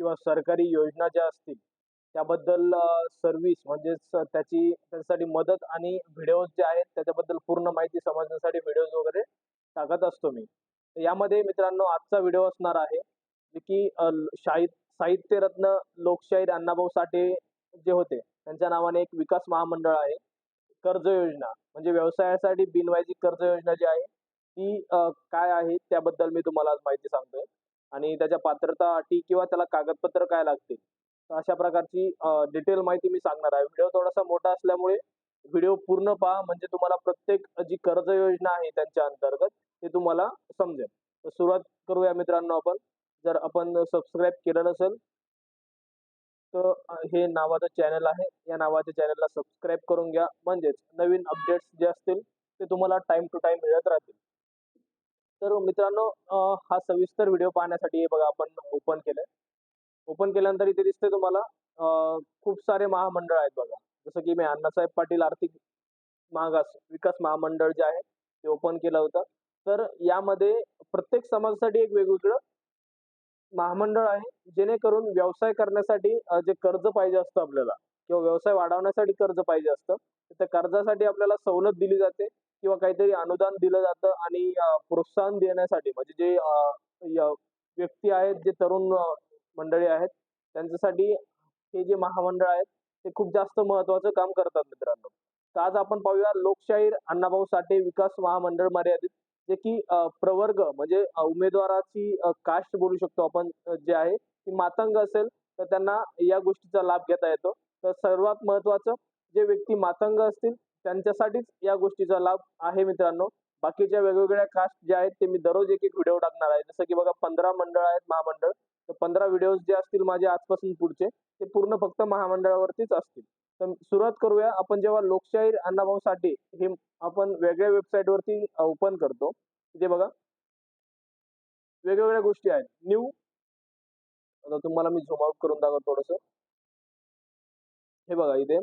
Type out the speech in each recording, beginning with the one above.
किंवा सरकारी योजना ज्या असतील त्याबद्दल सर्व्हिस म्हणजेच त्याची त्यासाठी मदत आणि व्हिडिओज जे आहेत त्याच्याबद्दल पूर्ण माहिती समजण्यासाठी व्हिडिओज वगैरे टाकत असतो मी. तर यामध्ये मित्रांनो आजचा व्हिडिओ असणार आहे जे की अ, साहित्यरत्न लोकशाहीर अण्णाभाऊ साठे जे होते त्यांच्या नावाने एक विकास महामंडळ आहे कर्ज योजना. म्हणजे व्यवसायासाठी बिनवायची कर्ज योजना जी आहे ती काय आहे त्याबद्दल मी तुम्हाला आज माहिती सांगतोय. आणि त्याच्या पात्रता अटी किंवा त्याला कागदपत्र काय लागतील अशा प्रकारची डिटेल माहिती मी सांगणार आहे. व्हिडिओ थोडासा मोठा असल्यामुळे व्हिडिओ पूर्ण पहा. म्हणजे तुम्हाला प्रत्येक जी कर्ज योजना आहे त्यांच्या अंतर्गत ते तुम्हाला समजेल. तर सुरुवात करूया मित्रांनो आपण. जर आपण सबस्क्राईब केलं नसेल तर हे नावाचं चॅनल आहे. या नावाच्या चॅनलला सबस्क्राईब करून घ्या. म्हणजेच नवीन अपडेट्स जे असतील ते तुम्हाला टाइम टू टाइम मिळत राहतील. तर मित्रांनो हा सविस्तर व्हिडिओ पाहण्यासाठी बघा आपण ओपन केलंय. ओपन केल्यानंतर इथे दिसते तुम्हाला खूप सारे महामंडळ आहेत बघा. जसं की मी अण्णासाहेब पाटील आर्थिक मागास विकास महामंडळ जे आहे ते ओपन केलं होतं. तर यामध्ये प्रत्येक समाजासाठी एक वेगवेगळं महामंडळ आहे जेणेकरून व्यवसाय करण्यासाठी जे कर्ज पाहिजे असतं आपल्याला किंवा व्यवसाय वाढवण्यासाठी कर्ज पाहिजे असतं त्या कर्जासाठी आपल्याला सवलत दिली जाते. किंवा काहीतरी अनुदान दिलं जातं आणि प्रोत्साहन देण्यासाठी. म्हणजे जे व्यक्ती आहेत जे तरुण मंडळी आहेत त्यांच्यासाठी हे जे महामंडळ आहेत ते खूप जास्त महत्वाचं काम करतात मित्रांनो. तर आज आपण पाहूया लोकशाहीर अण्णाभाऊ साठे विकास महामंडळ मर्यादित जे की प्रवर्ग म्हणजे उमेदवाराची कास्ट बोलू शकतो आपण जे आहे ती मातंग असेल तर त्यांना या गोष्टीचा लाभ घेता येतो. तर सर्वात महत्वाचं जे व्यक्ती मातंग असतील त्यांच्यासाठीच या गोष्टीचा लाभ आहे मित्रांनो. बाकीच्या वेगवेगळ्या कास्ट जे आहेत ते मी दररोज एक एक व्हिडिओ टाकणार आहे. जसं की बघा पंधरा मंडळ आहेत महामंडळ. तर पंधरा व्हिडिओज जे असतील माझे आजपासून पुढचे ते पूर्ण फक्त महामंडळावरतीच असतील. तर सुरुवात करूया. आपण जेव्हा लोकशाहीर अण्णाभाऊ साठे हे आपण वेगळ्या वेबसाईट वरती ओपन करतो. इथे बघा. वेगवेगळ्या गोष्टी आहेत. न्यू आता तुम्हाला मी झूम आउट करून दाखवतो थोडस. हे बघा इथे.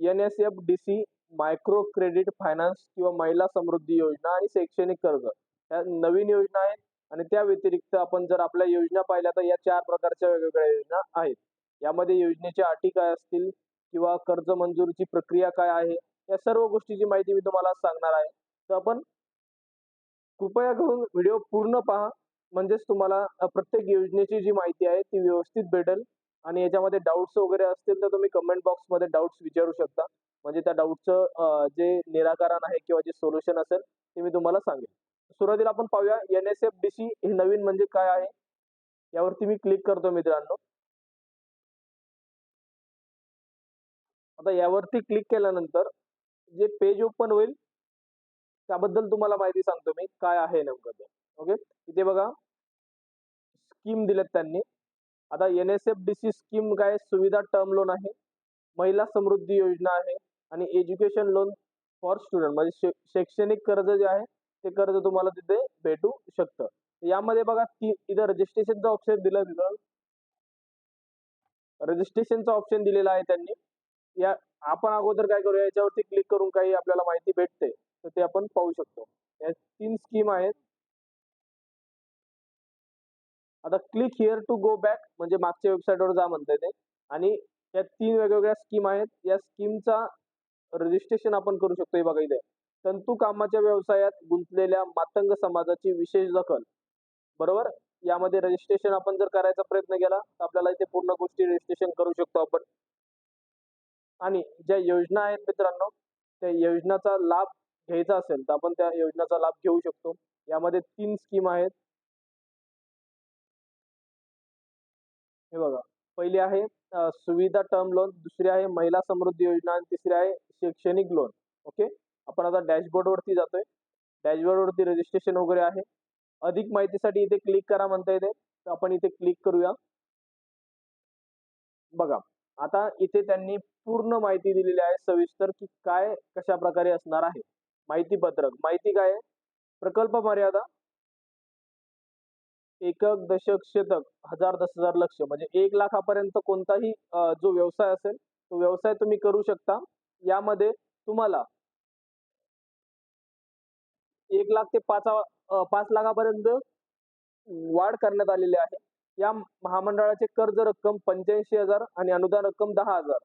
N S F D C micro credit finance किंवा महिला समृद्धी योजना आणि शैक्षणिक कर्ज. ह्या नवीन योजना आहेत आणि त्या व्यतिरिक्त आपण जर आपल्या योजना पाहिल्या तर या चार प्रकारच्या वेगवेगळ्या योजना आहेत. यामध्ये योजनेच्या अटी काय असतील किंवा कर्ज मंजुरीची प्रक्रिया काय आहे या सर्व गोष्टीची माहिती मी तुम्हाला सांगणार आहे. तर आपण कृपया करून व्हिडिओ पूर्ण पहा. म्हणजेच तुम्हाला प्रत्येक योजनेची जी माहिती आहे ती व्यवस्थित भेटेल. आणि याच्यामध्ये डाऊट्स वगैरे असतील तर तुम्ही कमेंट बॉक्समध्ये डाऊट्स विचारू शकता. म्हणजे त्या डाऊटचं जे निराकरण आहे किंवा जे सोल्युशन असेल ते मी तुम्हाला सांगेन. सुरुवातीला आपण पाहूया N S F D C हे नवीन म्हणजे काय आहे? यावरती मी क्लिक करतो मित्रांनो. आता यावरती क्लिक केल्यानंतर जे पेज ओपन होईल त्याबद्दल तुम्हाला माहिती सांगतो मी काय आहे नेमकं ते. ओके इथे बघा. स्कीम दिल्यात त्यांनी. आता N S F D C scheme काय? सुविधा टर्म लोन आहे. महिला समृद्धी योजना आहे. आणि एज्युकेशन लोन फॉर स्टुडंट म्हणजे शैक्षणिक कर्ज जे आहे ते कर्ज तुम्हाला तिथे भेटू शकतं. यामध्ये बघा ती इथं रजिस्ट्रेशनचा ऑप्शन दिला तिथं रजिस्ट्रेशनचा ऑप्शन दिलेला आहे त्यांनी. या आपण अगोदर काय करूया याच्यावरती क्लिक करून काही आपल्याला माहिती भेटते तर ते आपण पाहू शकतो. या तीन स्कीम आहेत. आता click here to go back म्हणजे मागच्या वेबसाईटवर जा म्हणते ते. आणि या तीन वेगवेगळ्या स्कीम आहेत. या स्कीमचा रजिस्ट्रेशन आपण करू शकतो हे बघा इथे. तंतू कामाच्या व्यवसायात गुंतलेल्या मातंग समाजाची विशेष दखल. बरोबर? यामध्ये रजिस्ट्रेशन आपण जर करायचा प्रयत्न केला तर आपल्याला इथे पूर्ण गोष्टी रजिस्ट्रेशन करू शकतो आपण. आणि ज्या योजना आहेत मित्रांनो त्या योजनाचा लाभ घ्यायचा असेल तर आपण त्या योजनाचा लाभ घेऊ शकतो. यामध्ये तीन स्कीम आहेत. हे बघा. पहिली आहे सुविधा टर्म लोन दुसरी आहे महिला समृद्धी योजना आणि तिसरी आहे शैक्षणिक लोन ओके आपण आता डॅशबोर्डवरती जातोय. डॅशबोर्डवरती रजिस्ट्रेशन वगैरे आहे. अधिक माहितीसाठी इथे क्लिक करा म्हणता येते. तर आपण इथे क्लिक करूया. बघा आता इथे त्यांनी पूर्ण माहिती दिलेली आहे सविस्तर की काय कशा प्रकारे असणार आहे. माहिती पत्रक माहिती काय आहे? प्रकल्प मर्यादा. एकक दशक शतक. हजार दस हजार लक्ष. म्हणजे एक लाखापर्यंत कोणताही जो व्यवसाय असेल तो व्यवसाय तुम्ही करू शकता. यामध्ये तुम्हाला एक लाख ते पाच पाच लाखापर्यंत वाढ करण्यात आलेली आहे. या महामंडळाचे कर्ज रक्कम पंच्याऐंशी हजार आणि अनुदान रक्कम दहा हजार.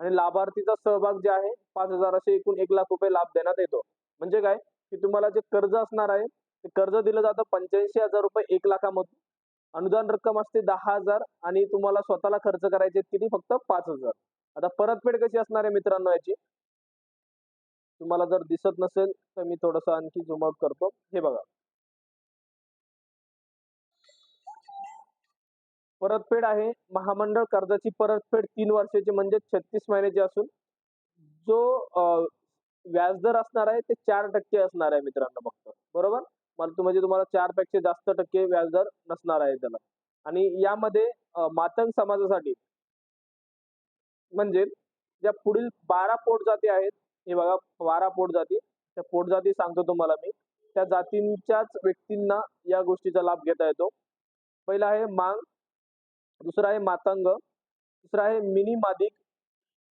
आणि लाभार्थीचा सहभाग जे आहे पाच हजार असे एकूण एक लाख रुपये लाभ देण्यात येतो. म्हणजे काय? की तुम्हाला जे कर्ज असणार आहे ते कर्ज दिलं जातं पंच्याऐंशी हजार रुपये एक लाखामधून. अनुदान रक्कम असते दहा हजार आणि तुम्हाला स्वतःला खर्च करायचे किती फक्त पाच हजार. आता परतफेड कशी असणार आहे मित्रांनो याची? तुम्हाला जर दिसत नसेल तर मी थोडस आणखी झूम आउट करतो. हे बघा. परतफेड आहे. महामंडळ कर्जाची परतफेड तीन वर्षाची म्हणजे छत्तीस महिन्याची असून जो व्याजदर असणार आहे ते चार टक्के असणार आहे मित्रांनो फक्त. बरोबर? मला म्हणजे तुम्हाला चारपेक्षा जास्त टक्के व्याजदर नसणार आहे त्याला. आणि यामध्ये मातंग समाजासाठी म्हणजे ज्या पुढील बारा पोट जाती आहेत हे बघा बारा पोट जाती. त्या पोट जाती सांगतो तुम्हाला मी. त्या जातींच्याच व्यक्तींना या गोष्टीचा लाभ घेता येतो. पहिला आहे मांग दुसरा आहे मातंग तिसरा आहे मिनी मादिक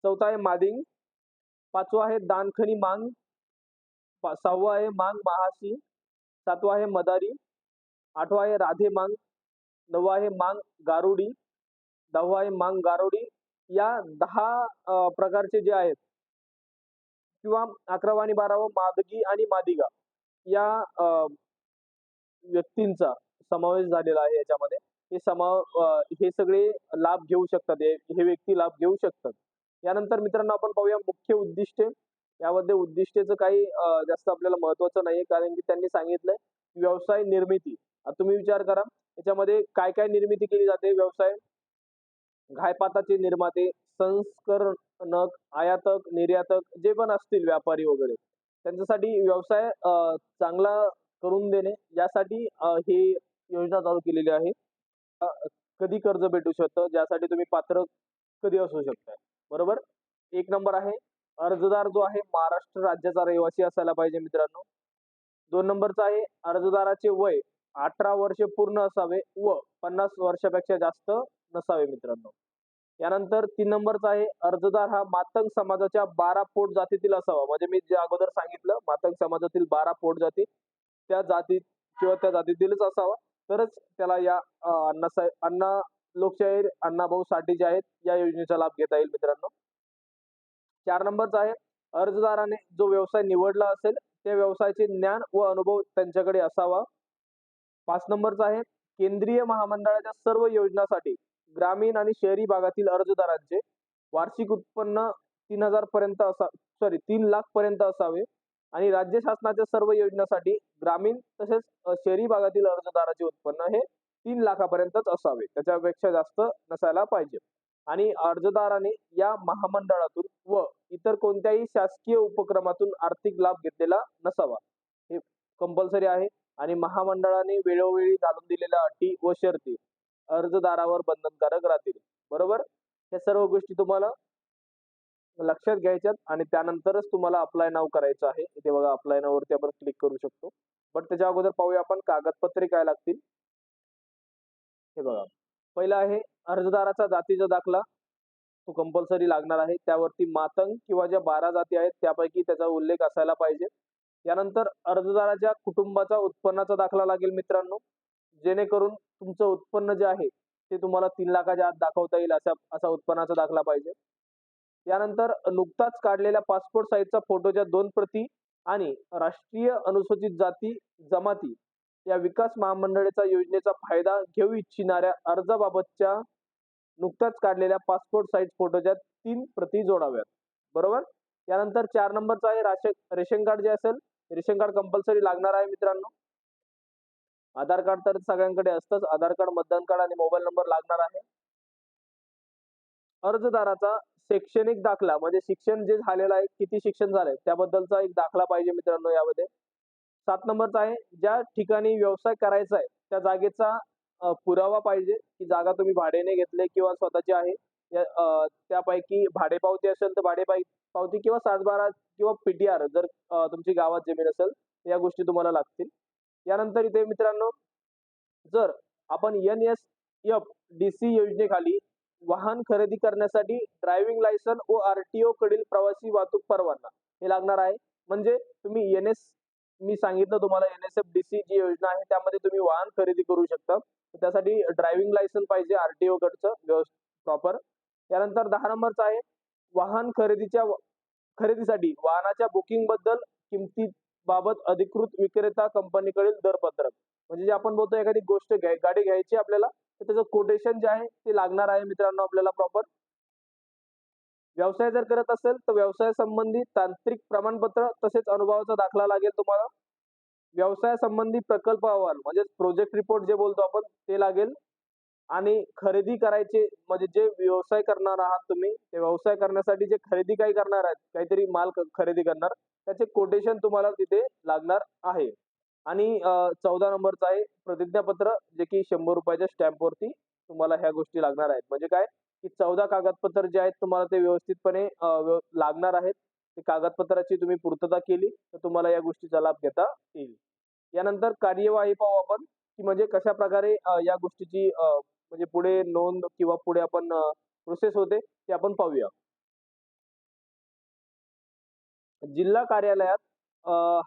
चौथा आहे मादिंग पाचवा आहे दानखनी मांग पा- सहावा आहे मांग महासी सातवा आहे मदारी आठवा आहे राधे मांग नववा आहे मांग गारुडी दहावा आहे मांग गारुडी या दहा प्रकारचे जे आहेत किंवा अकरावा आणि बारावा मादगी आणि मादिगा या व्यक्तींचा समावेश झालेला आहे याच्यामध्ये. हे समा हे सगळे लाभ घेऊ शकतात हे व्यक्ती लाभ घेऊ शकतात. यानंतर मित्रांनो आपण पाहूया मुख्य उद्दिष्टे. यामध्ये उद्दिष्टेचं काही जास्त आपल्याला महत्वाचं नाहीये कारण की त्यांनी सांगितलंय व्यवसाय निर्मिती. तुम्ही विचार करा याच्यामध्ये काय काय निर्मिती केली जाते व्यवसाय? घायपाताचे निर्माते संस्करणक आयातक निर्यातक जे पण असतील व्यापारी वगैरे त्यांच्यासाठी व्यवसाय चांगला करून देणे यासाठी ही योजना चालू केलेली आहे. कधी कर्ज भेटू शकतं ज्यासाठी तुम्ही पात्र कधी असू शकता. बरोबर? एक नंबर आहे अर्जदार जो आहे महाराष्ट्र राज्याचा रहिवासी असायला पाहिजे मित्रांनो. दोन नंबरचा आहे अर्जदाराचे वय अठरा वर्ष पूर्ण असावे व पन्नास वर्षापेक्षा जास्त नसावे मित्रांनो. यानंतर तीन नंबरचा आहे अर्जदार हा मातंग समाजाच्या बारा पोट जातीतील असावा. म्हणजे मी जे अगोदर सांगितलं मातंग समाजातील बारा पोट जाती त्या जातीत किंवा त्या जातीतीलच असावा. तरच त्याला या अण्णा अण्णा लोकशाहीर अण्णाभाऊ साठे जे आहेत या योजनेचा लाभ घेता येईल मित्रांनो. चार नंबरचा आहे अर्जदाराने जो व्यवसाय निवडला असेल त्या व्यवसायाचे ज्ञान व अनुभव त्यांच्याकडे असावा. पाच नंबरचा आहे केंद्रीय महामंडळाच्या सर्व योजनासाठी ग्रामीण आणि शहरी भागातील अर्जदारांचे वार्षिक उत्पन्न तीन हजार पर्यंत असा सॉरी तीन लाख पर्यंत असावे. आणि राज्य शासनाच्या सर्व योजनासाठी ग्रामीण तसेच शहरी भागातील अर्जदाराचे उत्पन्न हे तीन लाखापर्यंतच असावे. त्याच्यापेक्षा जास्त नसायला पाहिजे. आणि अर्जदाराने या महामंडळातून व इतर कोणत्याही शासकीय उपक्रमातून आर्थिक लाभ घेतलेला नसावा. हे कंपल्सरी आहे. आणि महामंडळाने वेळोवेळी घालून दिलेल्या अटी व शर्ती अर्जदारावर बंधनकारक राहतील. बरोबर? या सर्व गोष्टी तुम्हाला लक्षात घ्यायच्यात आणि त्यानंतरच तुम्हाला अप्लाय नाव करायचं आहे. इथे बघा अप्लाय नाववरती आपण क्लिक करू शकतो. बट त्याच्या अगोदर पाहूया आपण कागदपत्रे काय लागतील. हे बघा. पहिला आहे अर्जदाराचा जातीचा दाखला. तो कंपल्सरी लागणार आहे. त्यावरती मातंग किंवा ज्या बारा जाती आहेत त्यापैकी त्याचा उल्लेख असायला पाहिजे. यानंतर अर्जदाराच्या कुटुंबाचा उत्पन्नाचा दाखला लागेल मित्रांनो. जेणेकरून तुमचं उत्पन्न जे आहे ते तुम्हाला तीन लाखाच्या आत दाखवता येईल असा असा उत्पन्नाचा दाखला पाहिजे. यानंतर नुकताच काढलेल्या पासपोर्ट साईजचा फोटोच्या दोन प्रती आणि राष्ट्रीय अनुसूचित जाती जमाती या विकास महामंडळाचा योजनेचा फायदा घेऊ इच्छिणाऱ्या अर्जाबाबतच्या नुकताच काढलेल्या पासपोर्ट साईज फोटोच्या तीन प्रती जोडाव्यात. बरोबर? यानंतर चार नंबरचा आहे राशन रेशन कार्ड जे असेल रेशन कार्ड कंपल्सरी लागणार आहे मित्रांनो. आधार कार्ड तर सगळ्यांकडे असतंच. आधार कार्ड मतदान कार्ड आणि मोबाईल नंबर लागणार आहे. अर्जदाराचा शैक्षणिक दाखला म्हणजे शिक्षण जे झालेलं आहे किती शिक्षण झालंय त्याबद्दलचा एक दाखला पाहिजे मित्रांनो यामध्ये. सात नंबरचा आहे ज्या ठिकाणी व्यवसाय करायचा आहे त्या जागेचा पुरावा पाहिजे. की जागा तुम्ही भाड्याने घेतले किंवा स्वतःची आहे त्यापैकी भाडे त्यापैकी भाडेपावती असेल तर भाडे पावती किंवा सातबारा किंवा पीटीआर जर तुमची गावात जमीन असेल या गोष्टी तुम्हाला लागतील. यानंतर इथे मित्रांनो जर आपण N S F D C योजनेखाली वाहन खरेदी करण्यासाठी ड्रायव्हिंग लायसन व आरटीओ कडील प्रवासी वाहतूक परवाना हे लागणार आहे. म्हणजे तुम्ही एन एस मी सांगितलं तुम्हाला N S F D C जी योजना आहे त्यामध्ये तुम्ही वाहन खरेदी करू शकता. त्यासाठी ड्रायव्हिंग लायसन पाहिजे आरटीओ कडचं व्यवस्थित प्रॉपर त्यानंतर दहा नंबरचा आहे वाहन खरेदीच्या खरेदीसाठी वाहनाच्या बुकिंगबद्दल किमती बाबत अधिकृत विक्रेता कंपनीकडील दरपत्रक. म्हणजे जे आपण बोलतो एखादी गोष्ट घ्याय गाडी घ्यायची आपल्याला तर त्याचं कोटेशन जे आहे ते लागणार आहे मित्रांनो आपल्याला प्रॉपर व्यवसाय जर करत असेल तर व्यवसाय संबंधी तांत्रिक प्रमाणपत्र तसेच अनुभवाचा दाखला लागेल तुम्हाला. व्यवसाय संबंधी प्रकल्प अहवाल म्हणजे प्रोजेक्ट रिपोर्ट जे बोलतो आपण ते लागेल. आणि खरेदी करायचे म्हणजे जे व्यवसाय करणार आहात तुम्ही ते व्यवसाय करण्यासाठी जे खरेदी काही करणार आहेत काहीतरी माल खरेदी करणार त्याचे कोटेशन तुम्हाला तिथे लागणार आहे. आणि चौदा नंबरचं आहे प्रतिज्ञापत्र जे की शंभर रुपयाच्या स्टॅम्पवरती तुम्हाला ह्या गोष्टी लागणार आहेत. म्हणजे काय? की चौदा कागदपत्र जे आहेत तुम्हाला ते व्यवस्थितपणे लागणार आहेत. ते कागदपत्राची तुम्ही पूर्तता केली तर तुम्हाला या गोष्टीचा लाभ घेता येईल. यानंतर कार्यवाही पाहू आपण. की म्हणजे कशा प्रकारे या गोष्टीची म्हणजे पुढे नोंद किंवा पुढे आपण प्रोसेस होते ते आपण पाहूया. जिल्हा कार्यालयात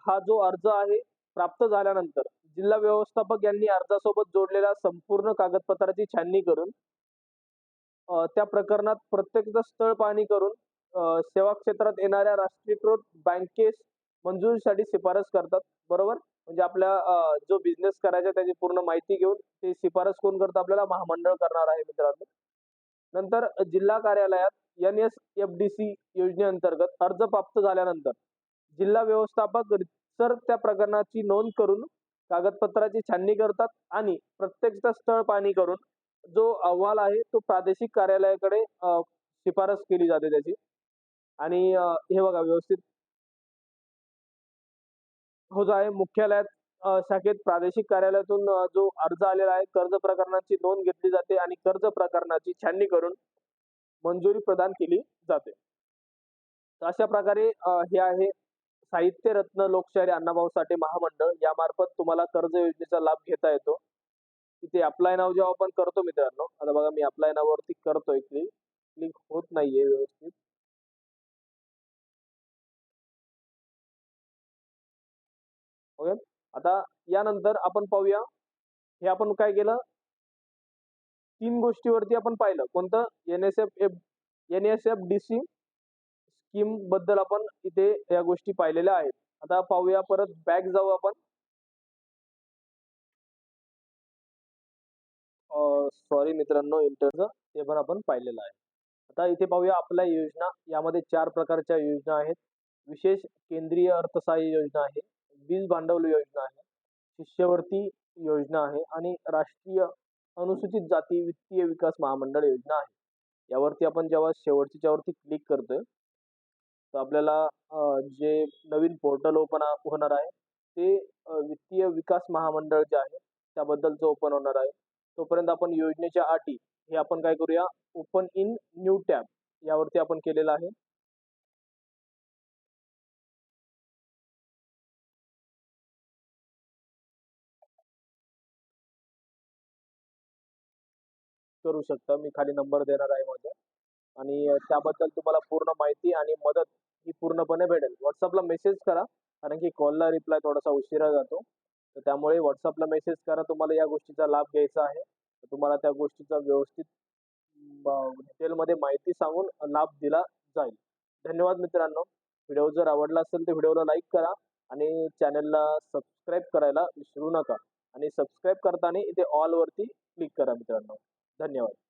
हा जो अर्ज आहे प्राप्त झाल्यानंतर जिल्हा व्यवस्थापक यांनी अर्जासोबत जोडलेल्या संपूर्ण कागदपत्राची छाननी करून त्या प्रकरणात प्रत्येक स्थळ पाहणी करून सेवा क्षेत्रात येणाऱ्या राष्ट्रीयकृत बँकेस मंजुरीसाठी शिफारस करतात. बरोबर? म्हणजे आपल्या जो बिझनेस करायचा त्याची पूर्ण माहिती घेऊन ते शिफारस कोण करतं आपल्याला महामंडळ करणार आहे मित्रांनो. नंतर जिल्हा कार्यालयात N S F D C योजनेअंतर्गत अर्ज प्राप्त झाल्यानंतर जिल्हा व्यवस्थापक सर त्या प्रकरणाची नोंद करून कागदपत्राची छाननी करतात आणि प्रत्यक्ष स्थळ पाणी करून जो अहवाल आहे तो प्रादेशिक कार्यालयाकडे शिफारस केली जाते त्याची. आणि हे बघा व्यवस्थित हो जो आहे मुख्यालयात शाखेत प्रादेशिक कार्यालयातून जो अर्ज आलेला आहे कर्ज प्रकरणाची नोंद घेतली जाते आणि कर्ज प्रकरणाची छाननी करून मंजुरी प्रदान केली जाते. तर अशा प्रकारे हे आहे साहित्य रत्न लोकशाही अण्णाभाऊ साठे महामंडळ. यामार्फत तुम्हाला कर्ज योजनेचा लाभ घेता येतो. इथे अप्लाय नाव जेव्हा आपण करतो मित्रांनो आता बघा मी अप्लाय नावावरती करतोय. क्लिक क्लिक होत नाहीये व्यवस्थित. ओके आता यानंतर आपण पाहूया. हे आपण काय केलं? तीन गोष्टीवरती आपण पाहिलं. कोणतं? N S F F N S F D C स्कीमबद्दल आपण इथे या गोष्टी पाहिलेल्या आहेत. आता पाहूया परत बॅक जाऊ आपण. सॉरी मित्रांनो इंटरचं ते पण आपण पाहिलेलं आहे. आता इथे पाहूया आपल्या योजना. यामध्ये चार प्रकारच्या योजना आहेत. विशेष केंद्रीय अर्थसहाय्य योजना आहे. वीज भांडवल योजना आहे शिष्यवृत्ती योजना आहे आणि राष्ट्रीय अनुसूचित जाती वित्तीय विकास महामंडळ योजना आहे. यावरती आपण जेव्हा शेवटच्या वरती क्लिक करतोय तर आपल्याला जे नवीन पोर्टल ओपन होणार आहे ते वित्तीय विकास महामंडळ जे आहे त्याबद्दलचं ओपन होणार आहे. तोपर्यंत आपण योजनेच्या अटी हे आपण काय करूया ओपन इन न्यू टॅब यावरती आपण केलेलं आहे. करू शकता. मी खाली नंबर देणार आहे माझा. आणि त्याबद्दल तुम्हाला पूर्ण माहिती आणि मदत ही पूर्णपणे भेटेल. व्हॉट्सअपला मेसेज करा. कारण की कॉलला रिप्लाय थोडासा उशिरा जातो. तर त्यामुळे व्हॉट्सअपला मेसेज करा. तुम्हाला या गोष्टीचा लाभ घ्यायचा आहे. तर तुम्हाला त्या गोष्टीचा व्यवस्थित डिटेलमध्ये माहिती सांगून लाभ दिला जाईल. धन्यवाद मित्रांनो. व्हिडिओ जर आवडला असेल तर व्हिडिओला लाईक करा आणि चॅनलला सबस्क्राईब करायला विसरू नका. आणि सबस्क्राईब करताना इथे ऑल वरती क्लिक करा मित्रांनो. धन्यवाद.